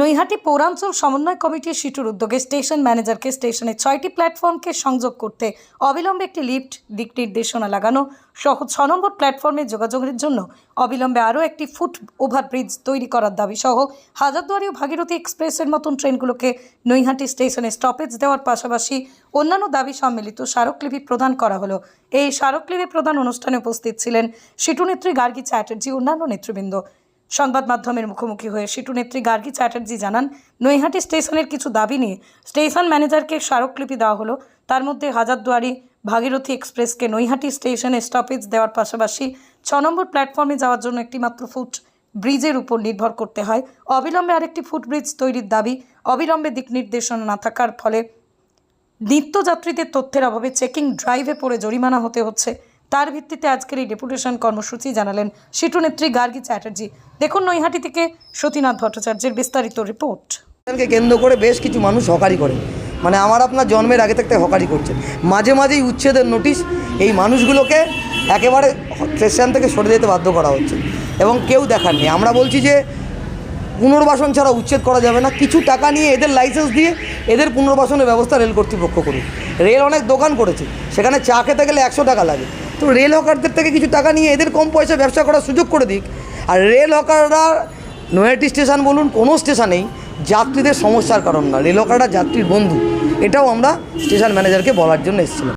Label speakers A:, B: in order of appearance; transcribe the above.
A: নৈহাটি পৌরাঞ্চল সমন্বয় কমিটির সিটুর উদ্যোগে স্টেশন ম্যানেজারকে স্টেশনের ছয়টি প্ল্যাটফর্মকে সংযোগ করতে অবিলম্বে একটি লিফট দিক নির্দেশনা লাগানো সহ ছ নম্বর প্ল্যাটফর্মে যোগাযোগের জন্য অবিলম্বে আরও একটি ফুট ওভারব্রিজ তৈরি করার দাবি সহ হাজারদুয়ারি ও ভাগীরথী এক্সপ্রেসের মতন ট্রেনগুলোকে নৈহাটি স্টেশনে স্টপেজ দেওয়ার পাশাপাশি অন্যান্য দাবি সম্মিলিত স্মারকলিপি প্রদান করা হলো। এই স্মারকলিপি প্রদান অনুষ্ঠানে উপস্থিত ছিলেন সিটুনেত্রী গার্গী চ্যাটার্জি অন্যান্য নেতৃবৃন্দ। সংবাদ মাধ্যমের মুখোমুখি হয়ে সিটু নেত্রী গার্গী চ্যাটার্জি জানান, নৈহাটি স্টেশনের কিছু দাবি নিয়ে স্টেশন ম্যানেজারকে স্মারকলিপি দেওয়া হলো। তার মধ্যে হাজারদুয়ারি ভাগীরথী এক্সপ্রেসকে নৈহাটি স্টেশনে স্টপেজ দেওয়ার পাশাপাশি ছ নম্বর প্ল্যাটফর্মে যাওয়ার জন্য একটি মাত্র ফুট ব্রিজের উপর নির্ভর করতে হয়। অবিলম্বে আরেকটি ফুটব্রিজ তৈরির দাবি, অবিলম্বে দিক নির্দেশনা না থাকার ফলে নিত্যযাত্রীদের তথ্যের অভাবে চেকিং ড্রাইভে পড়ে জরিমানা হতে হচ্ছে। তার ভিত্তিতে আজকের এই ডেপুটেশন কর্মসূচি জানালেন সিটু নেত্রী গার্গী চ্যাটার্জি। দেখুন নৈহাটি থেকে সতীনাথ ভট্টাচার্যের বিস্তারিত রিপোর্ট।
B: কেন্দ্র করে বেশ কিছু মানুষ হকারি করে। মানে আমার আপনার জন্মের আগে থাকতে হকারি করছে। মাঝে মাঝেই উচ্ছেদের নোটিশ এই মানুষগুলোকে একেবারে স্টেশন থেকে সরে যেতে বাধ্য করা হচ্ছে এবং কেউ দেখার নেই। আমরা বলছি যে পুনর্বাসন ছাড়া উচ্ছেদ করা যাবে না। কিছু টাকা নিয়ে এদের লাইসেন্স দিয়ে এদের পুনর্বাসনের ব্যবস্থা রেল কর্তৃপক্ষ করুক। রেল অনেক দোকান করেছে। সেখানে চা খেতে গেলে একশো টাকা লাগে। তো রেল হকারদের থেকে কিছু টাকা নিয়ে এদের কম পয়সা ব্যবসা করার সুযোগ করে দিক। আর রেল হকাররা নয়াটি স্টেশন বলুন, কোনো স্টেশনেই যাত্রীদের সমস্যার কারণ না। রেল হকাররা যাত্রীর বন্ধু। এটাও আমরা স্টেশন ম্যানেজারকে বলার জন্য এসেছিলাম।